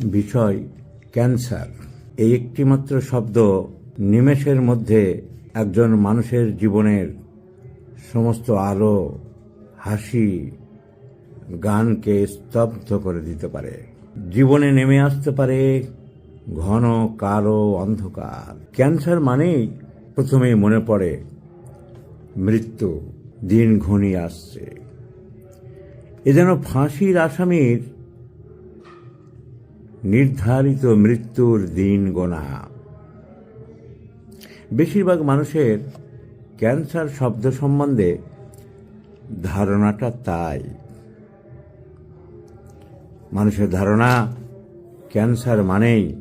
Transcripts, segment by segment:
বিষয় ক্যান্সার। এই একটিমাত্র শব্দ নিমেষের মধ্যে একজন মানুষের জীবনের সমস্ত আলো, হাসি, গানকে স্তব্ধ করে দিতে পারে। জীবনে নেমে আসতে পারে ঘন, কালো অন্ধকার। ক্যান্সার মানেই প্রথমেই মনে পড়ে, মৃত্যু, দিন ঘনিয়ে আসছে। এ যেন ফাঁসির আসামির নির্ধারিত মৃত্যুর দিন গোনা। বেশিরভাগ মানুষের ক্যান্সার শব্দ সম্বন্ধে ধারণাটা তাই। মানুষের ধারণা, ক্যান্সার মানেই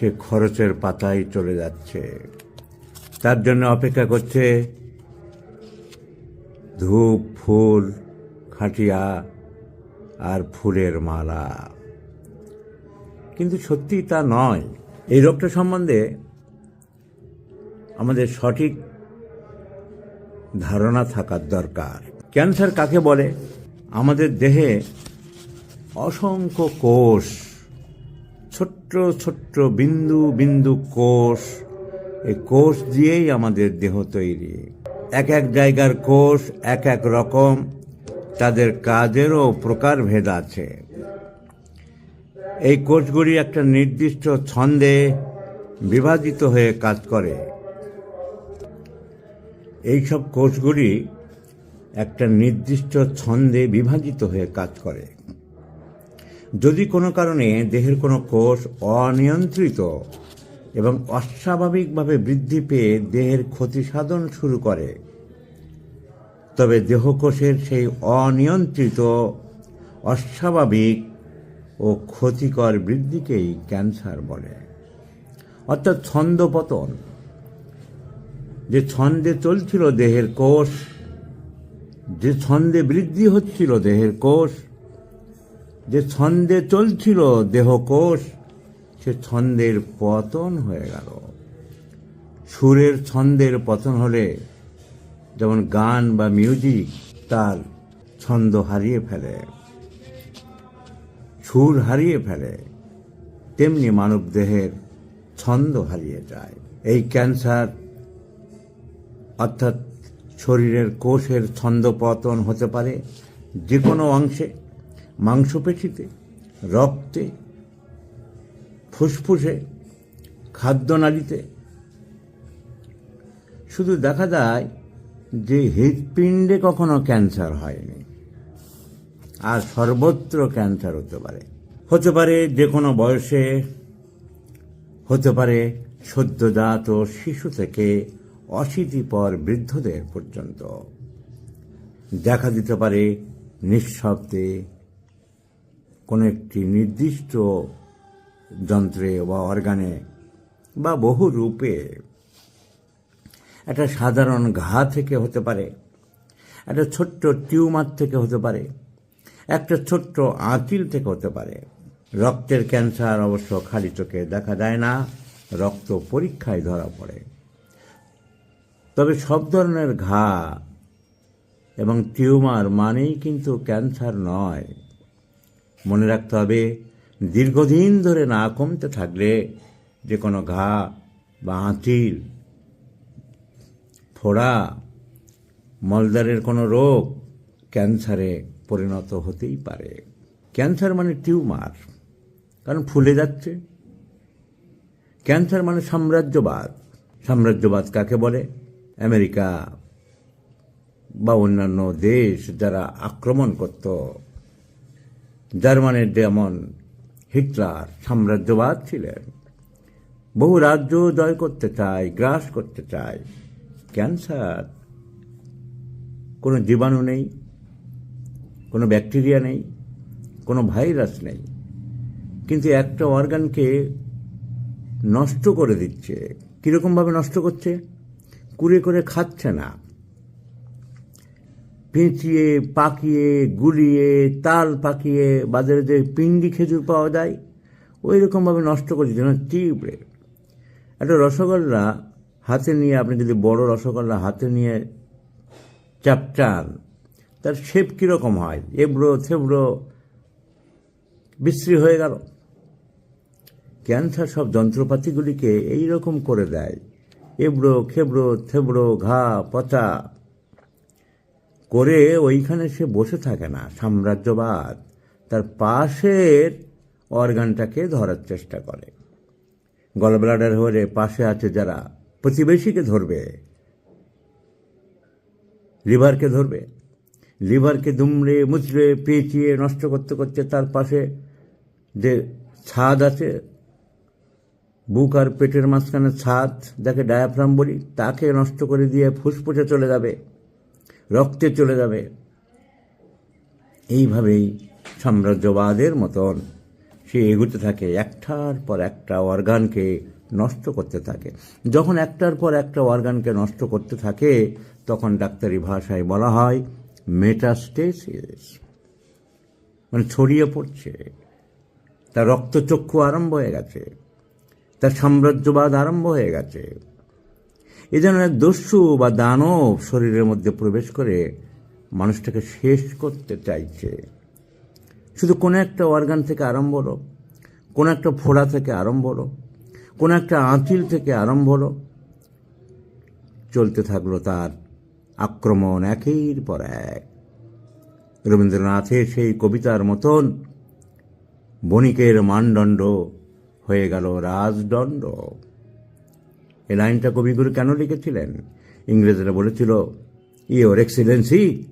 সে খরচের পাতায় চলে যাচ্ছে। তার জন্য অপেক্ষা করছে ধূপ, ফুল, খাটিয়া আর ফুলের মালা। কিন্তু সত্যি তা নয়। এই রোগটা সম্বন্ধে আমাদের সঠিক ধারণা থাকার দরকার। ক্যান্সার কাকে বলে? আমাদের দেহে অসংখ্য কোষ, ছোট্ট ছোট্ট বিন্দু বিন্দু কোষ, এই কোষ দিয়েই আমাদের দেহ তৈরি। এক এক জায়গার কোষ, এক এক রকম, তাদের কাজেরও প্রকারভেদ আছে। এই কোষগুলি একটা নির্দিষ্ট ছন্দে বিভাজিত হয়ে কাজ করে। এইসব কোষগুলি একটা নির্দিষ্ট ছন্দে বিভাজিত হয়ে কাজ করে। যদি কোনো কারণে দেহের কোনো কোষ অনিয়ন্ত্রিত এবং অস্বাভাবিকভাবে বৃদ্ধি পেয়ে দেহের ক্ষতি সাধন শুরু করে, তবে দেহকোষের সেই অনিয়ন্ত্রিত, অস্বাভাবিক ও ক্ষতিকর বৃদ্ধিকেই ক্যান্সার বলে। অর্থাৎ ছন্দপতন। যে ছন্দে চলছিল দেহের কোষ, যে ছন্দে বৃদ্ধি হচ্ছিল দেহের কোষ, যে ছন্দে চলছিল দেহ কোষ, সে ছন্দের পতন হয়ে গেল। সুরের ছন্দের পতন হলে যেমন গান বা মিউজিক তার ছন্দ হারিয়ে ফেলে। সুর হারিয়ে ফেলে, তেমনি মানব দেহের ছন্দ হারিয়ে যায়। এই ক্যান্সার, অর্থাৎ শরীরের কোষের ছন্দপতন হতে পারে যে কোনো অংশে, মাংসপেশিতে, রক্তে, ফুসফুসে, খাদ্যনালীতে। শুধু দেখা যায় যে হৃদপিণ্ডে কখনো ক্যান্সার হয়নি। আর সর্বত্র ক্যান্সার হতে পারে। হতে পারে যে কোনো বয়সে, হতে পারে সদ্যজাত শিশু থেকে অশীতিপর বৃদ্ধদের পর্যন্ত। দেখা দিতে পারে নিঃশব্দে কোনো একটি নির্দিষ্ট যন্ত্রে বা অর্গানে বা বহু রূপে। একটা সাধারণ ঘা থেকে হতে পারে, একটা ছোট্ট টিউমার থেকে হতে পারে একটা ছোট্ট আঁচিল থেকে হতে পারে। রক্তের ক্যান্সার অবশ্য খালি চোখে দেখা যায় না, রক্ত পরীক্ষায় ধরা পড়ে। তবে সব ধরনের ঘা এবং টিউমার মানেই কিন্তু ক্যান্সার নয়। মনে রাখতে হবে, দীর্ঘদিন ধরে না কমতে থাকলে যে কোনো ঘা বা আঁচিল, ফোড়া মলদারের কোনো রোগ ক্যান্সারে পরিণত হতেই পারে। ক্যান্সার মানে টিউমার, কারণ ফুলে যাচ্ছে। ক্যান্সার মানে সাম্রাজ্যবাদ। সাম্রাজ্যবাদ কাকে বলে? আমেরিকা বা অন্যান্য দেশ যারা আক্রমণ করত। জার্মানির যেমন হিটলার সাম্রাজ্যবাদ ছিলেন। বহু রাজ্য জয় করতে চায়, গ্রাস করতে চায়। ক্যান্সার কোনো জীবাণু নেই। কোনো ব্যাকটেরিয়া নেই, কোনো ভাইরাস নেই, কিন্তু একটা অর্গানকে নষ্ট করে দিচ্ছে। কীরকমভাবে নষ্ট করছে? কুড়ে করে খাচ্ছে না। পেঁচিয়ে, পাকিয়ে, গুলিয়ে, তাল পাকিয়ে বাজারে যে পিন্ডি খেজুর পাওয়া যায়, ওই রকমভাবে নষ্ট করছে, যেন চিপড়ে একটা রসগোল্লা হাতে নিয়ে, আপনি যদি বড় রসগোল্লা হাতে নিয়ে চাপটান তার শেপ কীরকম হয়? এবড়ো, থেবড়ো, বিশ্রী হয়ে গেল। ক্যান্সার সব যন্ত্রপাতিগুলিকে এই রকম করে দেয়। এবড়ো, খেবড়ো, থেবড়ো, ঘা, পচা। করে ওইখানে সে বসে থাকে না, সাম্রাজ্যবাদ। তার পাশের অর্গানটাকে ধরার চেষ্টা করে। গলব্লাডার হলে পাশে আছে যারা প্রতিবেশীকে ধরবে, লিভারকে ধরবে। লিভারকে দুমড়ে, মুচড়ে, পেঁচিয়ে নষ্ট করতে করতে তার পাশে যে ছাদ আছে, বুক আর পেটের মাঝখানে ছাদ, যাকে ডায়াফ্রাম বলি, তাকে নষ্ট করে দিয়ে ফুসফুসে চলে যাবে, রক্তে চলে যাবে। এইভাবেই সাম্রাজ্যবাদের মতন সে এগুতে থাকে, একটার পর একটা অর্গানকে নষ্ট করতে থাকে। যখন একটার পর একটা অর্গানকে নষ্ট করতে থাকে, তখন ডাক্তারি ভাষায় বলা হয় মেটাস্টেসিস মানে ছড়িয়ে পড়ছে। তার রক্তচক্ষু আরম্ভ হয়ে গেছে। তার সাম্রাজ্যবাদ আরম্ভ হয়ে গেছে। এ যেন এক দস্যু বা দানব শরীরের মধ্যে প্রবেশ করে মানুষটাকে শেষ করতে চাইছে। শুধু কোনো একটা অর্গান থেকে আরম্ভ হলো, কোনো একটা ফোড়া থেকে আরম্ভ হলো, কোনো একটা আঁচিল থেকে আরম্ভ হলো, চলতে থাকল তার আক্রমণ একের পর এক। রবীন্দ্রনাথের সেই কবিতার মতন বণিকের মানদণ্ড হয়ে গেল রাজদণ্ড। এ লাইনটা কবিগুরু কেন লিখেছিলেন? ইংরেজরা বলেছিল, ইওর এক্সিলেন্সি,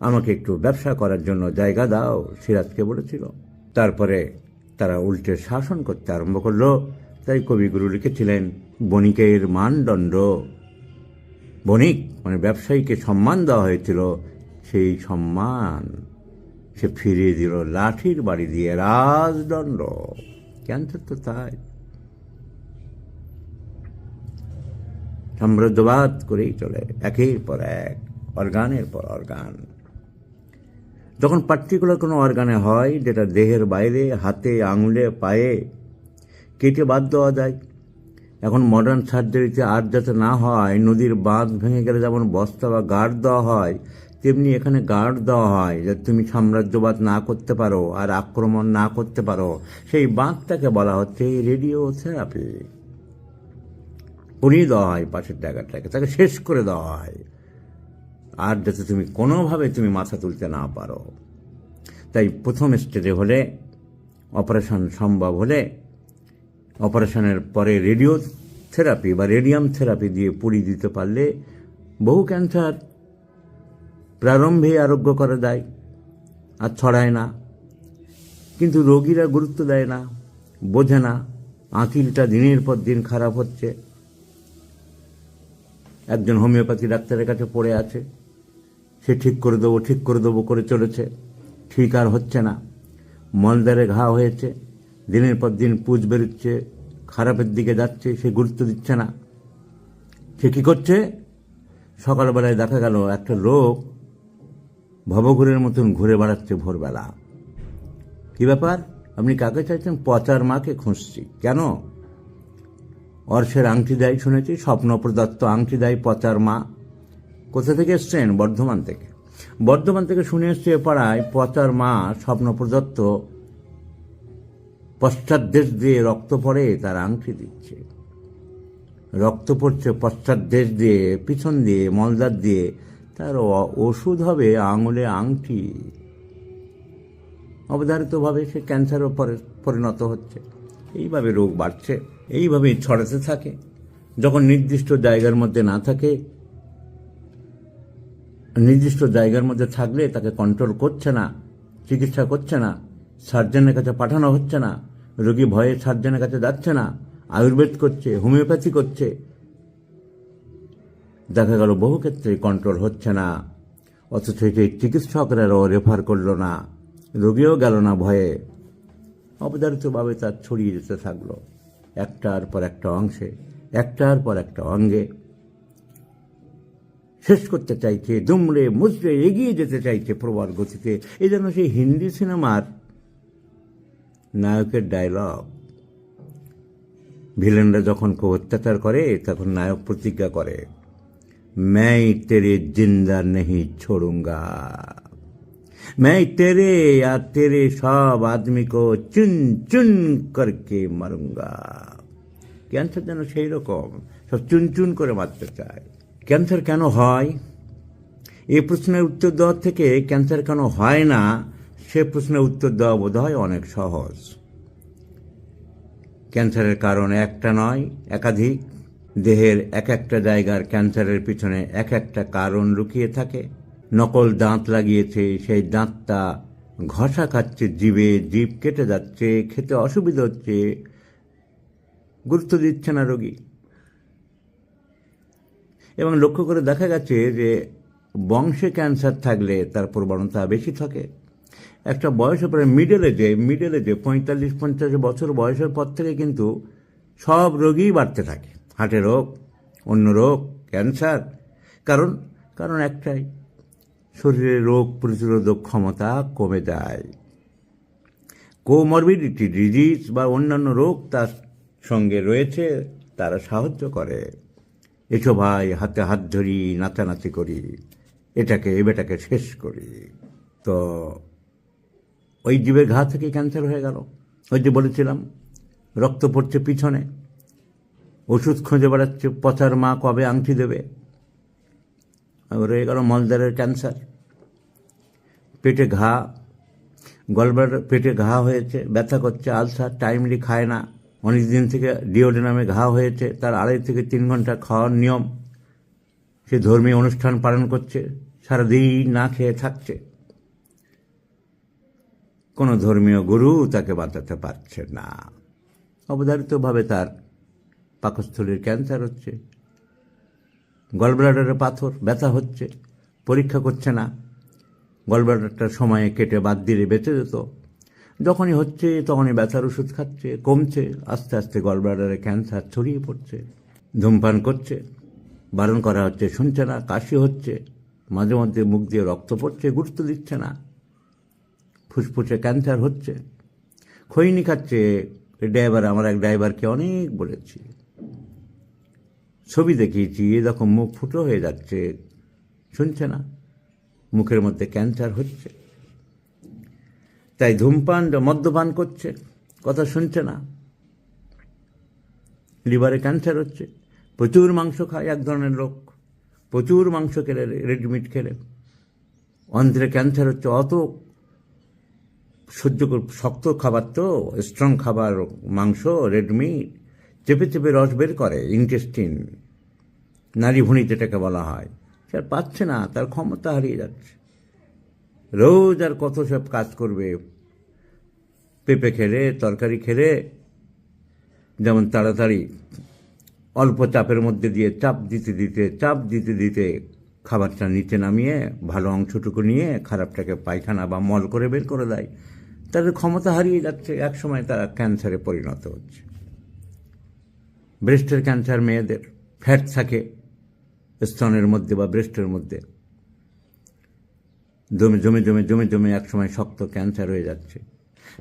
আমাকে একটু ব্যবসা করার জন্য জায়গা দাও সিরাজকে বলেছিল। তারপরে তারা উল্টে শাসন করতে আরম্ভ করল। তাই কবিগুরু লিখেছিলেন, বণিকের মানদণ্ড বণিক মানে ব্যবসায়ীকে সম্মান দেওয়া হয়েছিল, সেই সম্মান সে ফিরিয়ে দিল, লাঠির বাড়ি দিয়ে রাজদণ্ড। ক্যান্সার তো তাই। সাম্রাজ্যবাদ করেই চলে, একের পর এক, অর্গানের পর অর্গান। যখন পার্টিকুলার কোনো অর্গানে হয়, যেটা দেহের বাইরে, হাতে, আঙুলে, পায়ে কেটে বাদ দেওয়া যায় এখন মডার্ন সার্জারিতে আর যাতে না হয়, নদীর বাঁধ ভেঙে গেলে যেমন বস্তা বা গার্ড দেওয়া হয়, তেমনি এখানে গার্ড দেওয়া হয় যে তুমি সাম্রাজ্যবাদ না করতে পারো আর আক্রমণ না করতে পারো। সেই বাঁধটাকে বলা হচ্ছে এই রেডিও থেরাপি। উড়িয়ে দেওয়া হয় পাশের জায়গাটাকে, তাকে শেষ করে দেওয়া হয়। আর যাতে তুমি কোনোভাবে তুমি মাথা তুলতে না পারো। তাই প্রথম স্টেজে হলে অপারেশন সম্ভব হলে অপারেশনের পরে রেডিও থেরাপি বা রেডিয়াম থেরাপি দিয়ে পুড়িয়ে দিতে পারলে বহু ক্যান্সার প্রারম্ভে আরোগ্য করে দেয় আর ছড়ায় না। কিন্তু রোগীরা গুরুত্ব দেয় না, বোঝে না, আঁকিলটা দিনের পর দিন খারাপ হচ্ছে। একজন হোমিওপ্যাথি ডাক্তারের কাছে পড়ে আছে, সে ঠিক করে দেবো, ঠিক করে দেবো করে চলেছে, ঠিক আর হচ্ছে না। মলদারে ঘা হয়েছে দিনের পর দিন পুজ বেরোচ্ছে, খারাপের দিকে যাচ্ছে, সে গুরুত্ব দিচ্ছে না। সে কী করছে? সকালবেলায় দেখা গেল একটা লোক ভবঘুরের মতন ঘুরে বেড়াচ্ছে ভোরবেলা। কি ব্যাপার? আপনি কাকে চাইছেন? পচার মাকে খুঁজছি। কেন? অর্ষের আংটি দেয় শুনেছি, স্বপ্ন প্রদত্ত আংটি দেয় পচার মা। কোথা থেকে এসছেন? বর্ধমান থেকে। বর্ধমান থেকে শুনে এসছে পাড়ায় পচার মা, স্বপ্ন প্রদত্ত পশ্চাৎ দেশ দিয়ে রক্ত পড়ে, তার আংটি দিচ্ছে। রক্ত পড়ছে পশ্চাৎ দেশ দিয়ে, পিছন দিয়ে মলদার দিয়ে, তার ওষুধ হবে আঙুলে আংটি। অবধারিতভাবে সে ক্যান্সারও পরে, পরিণত হচ্ছে। এইভাবে রোগ বাড়ছে এইভাবেই ছড়াতে থাকে। যখন নির্দিষ্ট জায়গার মধ্যে না থাকে, নির্দিষ্ট জায়গার মধ্যে থাকলে তাকে কন্ট্রোল করছে না, চিকিৎসা করছে না সার্জনের কাছে পাঠানো হচ্ছে না। রোগী ভয়ে সার্জনের কাছে যাচ্ছে না। আয়ুর্বেদ করছে, হোমিওপ্যাথি করছে। দেখা গেল বহু ক্ষেত্রে কন্ট্রোল হচ্ছে না। অথচ সেই চিকিৎসকরাও রেফার করল না। রোগীও গেল না ভয়ে। অবধারিতভাবে তার ছড়িয়ে যেতে থাকল। একটার পর একটা অংশে, একটার পর একটা অঙ্গে। শেষ করতে চাইছে, দুমড়ে মুচড়ে এগিয়ে যেতে চাইছে প্রবল গতিতে। এই জন্য সেই হিন্দি সিনেমার নায়কের ডায়লগ ভিলেনরা যখন কেউ অত্যাচার করে তখন নায়ক প্রতিজ্ঞা করে मैं तेरे जिंदा नहीं छोड़ूंगा मैं तेरे या तेरे सब आदमी को चुन चुन करके মারুঙ্গা ক্যান্সার যেন সেই রকম সব চুন চুন করে মারতে চায় ক্যান্সার কেন হয় এই প্রশ্নের উত্তর দেওয়ার থেকে ক্যান্সার কেন হয় না সে প্রশ্নের উত্তর দেওয়া বোধ হয় অনেক সহজ। ক্যান্সারের কারণ একটা নয়, একাধিক। দেহের এক একটা জায়গার ক্যান্সারের পিছনে এক একটা কারণ লুকিয়ে থাকে। নকল দাঁত লাগিয়েছে, সেই দাঁতটা ঘষা খাচ্ছে, জিভে জীব কেটে যাচ্ছে, খেতে অসুবিধা হচ্ছে, গুরুত্ব দিচ্ছে না রোগী। এবং লক্ষ্য করে দেখা গেছে যে বংশে ক্যান্সার থাকলে তার প্রবণতা বেশি থাকে। একটা বয়সের পরে মিডল এজে মিডল এজে পঁয়তাল্লিশ, পঞ্চাশ বছর বয়সের পর থেকে কিন্তু সব রোগই বাড়তে থাকে। হার্টের রোগ, অন্য রোগ, ক্যান্সার। কারণ কারণ একটাই শরীরে রোগ প্রতিরোধক ক্ষমতা কমে যায়। কোমরবিডিটি ডিজিজ বা অন্যান্য রোগ তার সঙ্গে রয়েছে, তারা সাহায্য করে। এসো ভাই, হাতে হাত ধরি, নাচানাচি করি। এটাকে, এবেটাকে শেষ করি। তো ওই জীবের ঘা থেকে ক্যান্সার হয়ে গেল। ওই যে বলেছিলাম, রক্ত পড়ছে পিছনে। ওষুধ খুঁজে বেড়াচ্ছে, পচার মা কবে আংটি দেবে। রয়ে গেল মলদারের ক্যান্সার। পেটে ঘা, গলবার পেটে ঘা হয়েছে, ব্যথা করছে, আলসার, টাইমলি খায় না। অনেক দিন থেকে ডিওডেনামে ঘা হয়েছে, তার আড়াই থেকে তিন ঘণ্টা খাওয়ার নিয়ম। সে ধর্মীয় অনুষ্ঠান পালন করছে, সারাদিন না খেয়ে থাকছে। কোনো ধর্মীয় গুরু তাকে বাঁচাতে পারছে না। অবধারিতভাবে তার পাকস্থলীর ক্যান্সার হচ্ছে। গলব্লাডারে পাথর, ব্যথা হচ্ছে, পরীক্ষা করছে না। গলব্লাডারটা সময়ে কেটে বাদ দিলে বেঁচে যেত। যখনই হচ্ছে তখনই ব্যথার ওষুধ খাচ্ছে, কমছে, আস্তে আস্তে গলব্লাডারে ক্যান্সার ছড়িয়ে পড়ছে, ধূমপান করছে, বারণ করা হচ্ছে, শুনছে না, কাশি হচ্ছে, মাঝে মধ্যে মুখ দিয়ে রক্ত পড়ছে, গুরুত্ব দিচ্ছে না। ফুসফুসে ক্যান্সার হচ্ছে। খৈনি খাচ্ছে ড্রাইভার, আমার এক ড্রাইভারকে অনেক বলেছি। ছবি দেখিয়েছি এরকম মুখ ফুটো হয়ে যাচ্ছে, শুনছে না? মুখের মধ্যে ক্যান্সার হচ্ছে। তাই ধূমপান, মদ্যপান করছে, কথা শুনছে না। লিভারে ক্যান্সার হচ্ছে, প্রচুর মাংস খায় এক ধরনের লোক, প্রচুর মাংস খেলে রেডিমিট খেলে। অন্ধ্রে ক্যান্সার হচ্ছে, অত সহ্য শক্ত খাবার তো স্ট্রং খাবার, মাংস রেডমিট চেপে চেপে রস বের করে ইন্টেস্টিন নারী ভুঁড়ি যেটাকে বলা হয়। সে আর পাচ্ছে না, তার ক্ষমতা হারিয়ে যাচ্ছে। রোজ আর কত সব কাজ করবে। পেঁপে খেলে, তরকারি খেলে, যেমন তাড়াতাড়ি অল্প চাপের মধ্যে দিয়ে চাপ দিতে দিতে, চাপ দিতে দিতে খাবারটা নিচে নামিয়ে, ভালো অংশটুকু নিয়ে খারাপটাকে পায়খানা বা মল করে বের করে দেয়। তাদের ক্ষমতা হারিয়ে যাচ্ছে, একসময় তারা ক্যান্সারে পরিণত হচ্ছে। ব্রেস্টের ক্যান্সার মেয়েদের, ফ্যাট থাকে স্তনের মধ্যে বা ব্রেস্টের মধ্যে। জমে জমে জমে জমে জমে একসময় শক্ত ক্যান্সার হয়ে যাচ্ছে।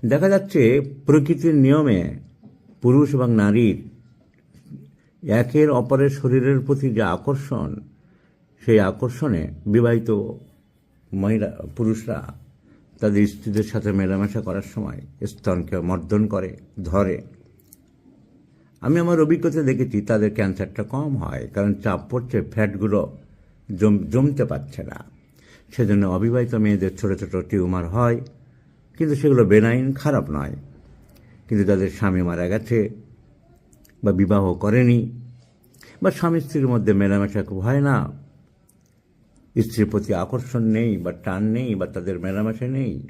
দেখা যাচ্ছে প্রকৃতির নিয়মে পুরুষ এবং নারীর একের অপরের শরীরের প্রতি যে আকর্ষণ, সেই আকর্ষণে বিবাহিত মহিলা, পুরুষরা তাদের স্ত্রীদের সাথে মেলামেশা করার সময় স্তনকে মর্দন করে, ধরে। আমি আমার অভিজ্ঞতা দেখেছি তাদের ক্যান্সারটা কম হয়, কারণ চাপ পড়ছে, ফ্যাটগুলো জম, জমতে পারছে না। সেজন্য অবিবাহিত মেয়েদের ছোটো ছোটো টিউমার হয়, কিন্তু সেগুলো বেনাইন খারাপ নয়। কিন্তু তাদের স্বামী মারা গেছে বা বিবাহ করেনি, বা স্বামী স্ত্রীর মধ্যে মেলামেশা খুব হয় না। স্ত্রীর প্রতি আকর্ষণ নেই বা টান নেই বা তাদের মেলামেশা নেই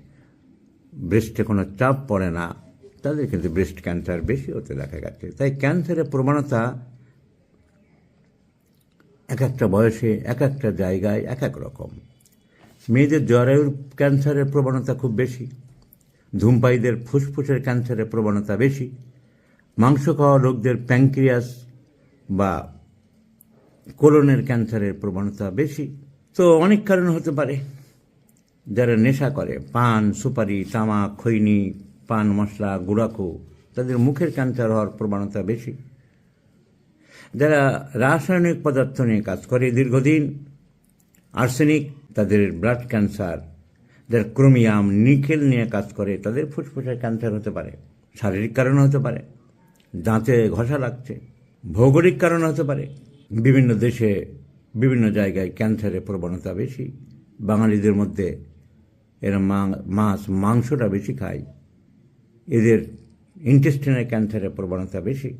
ব্রেস্টে কোনো চাপ পড়ে না, তাদের কিন্তু ব্রেস্ট ক্যান্সার বেশি হতে দেখা গেছে। তাই ক্যান্সারের প্রবণতা এক একটা বয়সে, এক একটা জায়গায় এক এক রকম। মেয়েদের জরায়ুর ক্যান্সারের প্রবণতা খুব বেশি, ধূমপায়ীদের ফুসফুসের ক্যান্সারের প্রবণতা বেশি, মাংস খাওয়া লোকদের প্যাঙ্ক্রিয়াস বা কোলনের ক্যান্সারের প্রবণতা বেশি। তো অনেক কারণ হতে পারে। যারা নেশা করে, পান, সুপারি তামাক খৈনি, পান, মশলা গুড়াকো তাদের মুখের ক্যান্সার হওয়ার প্রবণতা বেশি। যারা রাসায়নিক পদার্থ নিয়ে কাজ করে দীর্ঘদিন, আর্সেনিক, তাদের ব্লাড ক্যান্সার, যারা ক্রোমিয়াম, নিকেল নিয়ে কাজ করে, তাদের ফুসফুসের ক্যান্সার হতে পারে, শারীরিক কারণে হতে পারে, দাঁতে ঘষা লাগছে, ভৌগোলিক কারণ হতে পারে, বিভিন্ন দেশে বিভিন্ন জায়গায় ক্যান্সারের প্রবণতা বেশি। বাঙালিদের মধ্যে এরা মাছ, মাংসটা বেশি খায়। এদের ইন্টেস্টিনের ক্যান্সারের প্রবণতা বেশি।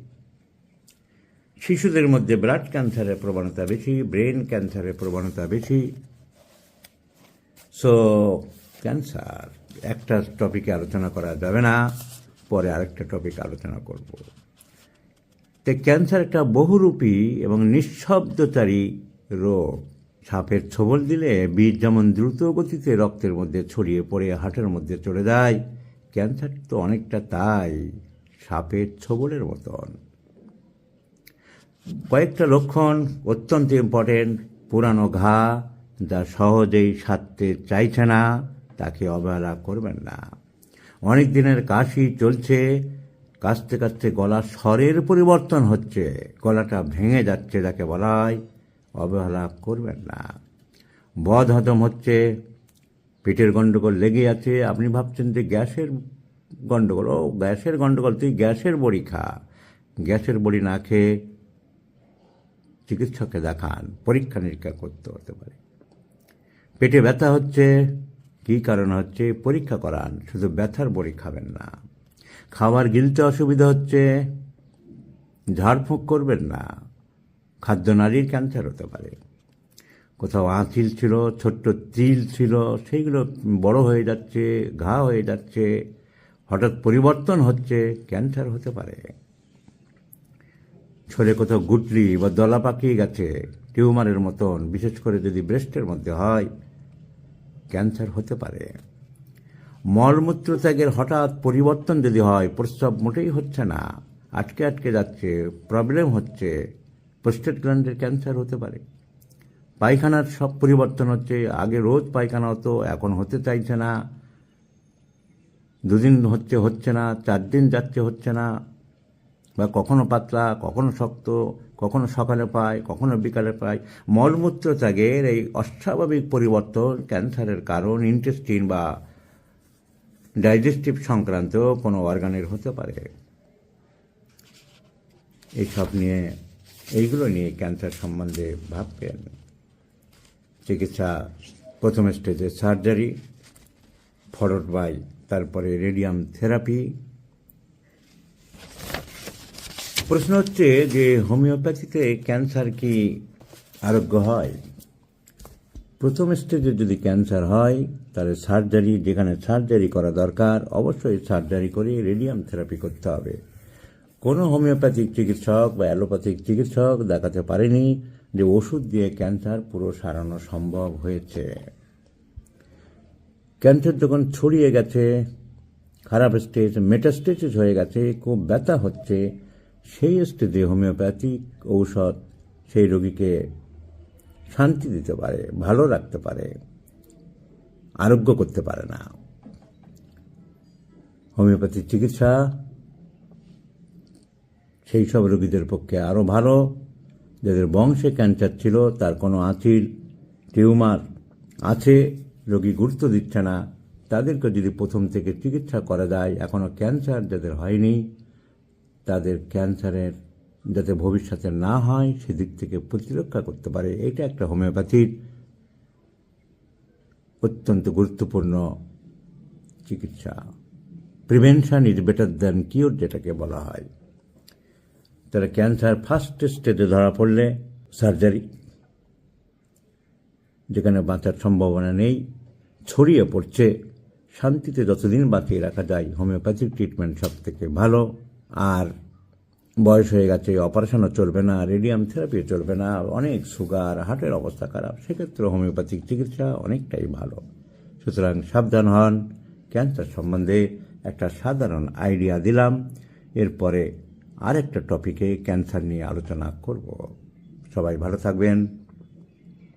শিশুদের মধ্যে ব্লাড ক্যান্সারের প্রবণতা বেশি ব্রেন ক্যান্সারের প্রবণতা বেশি। সো ক্যান্সার একটা টপিকে আলোচনা করা যাবে না, পরে আরেকটা টপিক আলোচনা করব। তো ক্যান্সার একটা বহুরূপী এবং নিঃশব্দচারী রোগ। সাপের ছবল দিলে বীজ যেমন দ্রুত গতিতে রক্তের মধ্যে ছড়িয়ে পড়ে হাটের মধ্যে চলে যায়, ক্যান্সার তো অনেকটা তাই, সাপের ছবলের মতন। কয়েকটা লক্ষণ অত্যন্ত ইম্পর্টেন্ট পুরানো ঘা, যা সহজেই সারতে চাইছে না, তাকে অবহেলা করবেন না। অনেক দিনের কাশি চলছে, কাশতে কাশতে গলার স্বরের পরিবর্তন হচ্ছে, গলাটা ভেঙে যাচ্ছে, যাকে বলা হয় অবহেলা করবেন না। বদ হজম হচ্ছে পেটের গন্ডগোল লেগে আছে। আপনি ভাবছেন যে গ্যাসের গন্ডগোল, ও গ্যাসের গন্ডগোল, তুই গ্যাসের বড়ি খা। গ্যাসের বড়ি না খেয়ে চিকিৎসককে দেখান, পরীক্ষা নিরীক্ষা করতে হতে পারে। পেটে ব্যথা হচ্ছে, কী কারণ হচ্ছে? পরীক্ষা করান, শুধু ব্যথার বড়ি খাবেন না। খাবার গিলতে অসুবিধা হচ্ছে, ঝাড়ফুঁক করবেন না। খাদ্য নারীর ক্যান্সার হতে পারে। কোথাও আঁচিল ছিল, ছোট্ট তিল ছিল, সেইগুলো বড় হয়ে যাচ্ছে, ঘা হয়ে যাচ্ছে, হঠাৎ পরিবর্তন হচ্ছে ক্যান্সার হতে পারে। ছড়ে কোথাও গুটলি বা দলা পাকিয়ে গেছে, টিউমারের মতন, বিশেষ করে যদি ব্রেস্টের মধ্যে হয় ক্যান্সার হতে পারে। মলমূত্র ত্যাগের হঠাৎ পরিবর্তন যদি হয়, প্রস্রাব মোটেই হচ্ছে না। আটকে আটকে যাচ্ছে প্রবলেম হচ্ছে। প্রস্টেট গ্ল্যান্ডের ক্যান্সার হতে পারে। পায়খানার সব পরিবর্তন হচ্ছে, আগে রোজ পায়খানা হতো, এখন হতে চাইছে না। দুদিন হচ্ছে হচ্ছে না, চার দিন যাচ্ছে, হচ্ছে না। বা কখনো পাতলা, কখনো শক্ত, কখনো সকালে পায়, কখনো বিকালে পায়। মলমূত্র ত্যাগের এই অস্বাভাবিক পরিবর্তন ক্যান্সারের কারণ ইন্টেস্টিন বা ডাইজেস্টিভ সংক্রান্ত কোনো অর্গানের হতে পারে। এইসব নিয়ে এইগুলো নিয়ে ক্যান্সার সম্বন্ধে ভাববেন। চিকিৎসা প্রথম স্টেজে সার্জারি ফরওয়ার্ড বাই তারপরে রেডিয়াম থেরাপি প্রশ্ন হচ্ছে যে, হোমিওপ্যাথিতে ক্যান্সার কি আরোগ্য হয়? প্রথম স্টেজে যদি ক্যান্সার হয়, তাহলে সার্জারি যেখানে সার্জারি করা দরকার, অবশ্যই সার্জারি করে রেডিয়াম থেরাপি করতে হবে। কোনো হোমিওপ্যাথিক চিকিৎসক বা অ্যালোপ্যাথিক চিকিৎসক দেখাতে পারেনি যে ওষুধ দিয়ে ক্যান্সার পুরো সারানো সম্ভব হয়েছে। ক্যান্সার যখন ছড়িয়ে গেছে, খারাপ স্টেজ মেটাস্টেসিস হয়ে গেছে, খুব ব্যথা হচ্ছে, সেই স্টেজে হোমিওপ্যাথিক ঔষধ সেই রোগীকে শান্তি দিতে পারে, ভালো রাখতে পারে, আরোগ্য করতে পারে না। হোমিওপ্যাথিক চিকিৎসা সেই সব রোগীদের পক্ষে আরও ভালো। যাদের বংশে ক্যান্সার ছিল, তার কোনো আঁচিল, টিউমার আছে, রোগী গুরুত্ব দিচ্ছে না। তাদেরকে যদি প্রথম থেকে চিকিৎসা করা যায় এখনও ক্যান্সার যাদের হয়নি, তাদের ক্যান্সারের যাতে ভবিষ্যতে না হয়, সেদিক থেকে প্রতিরক্ষা করতে পারে। এটা একটা হোমিওপ্যাথির অত্যন্ত গুরুত্বপূর্ণ চিকিৎসা। Prevention is better than cure যেটাকে বলা হয়। তারা ক্যান্সার ফার্স্ট স্টেজে ধরা পড়লে সার্জারি। যেখানে বাঁচার সম্ভাবনা নেই, ছড়িয়ে পড়ছে। শান্তিতে যতদিন বাঁচিয়ে রাখা যায়, হোমিওপ্যাথিক ট্রিটমেন্ট সব থেকে ভালো। আর বয়স হয়ে গেছে, অপারেশনও চলবে না, রেডিয়াম থেরাপিও চলবে না, অনেক সুগার, হার্টের অবস্থা খারাপ। সেক্ষেত্রে হোমিওপ্যাথিক চিকিৎসা অনেকটাই ভালো। সুতরাং সাবধান হন। ক্যান্সার সম্বন্ধে একটা সাধারণ আইডিয়া দিলাম। এরপরে আরেকটা টপিকে ক্যান্সার নিয়ে আলোচনা করব। সবাই ভালো থাকবেন।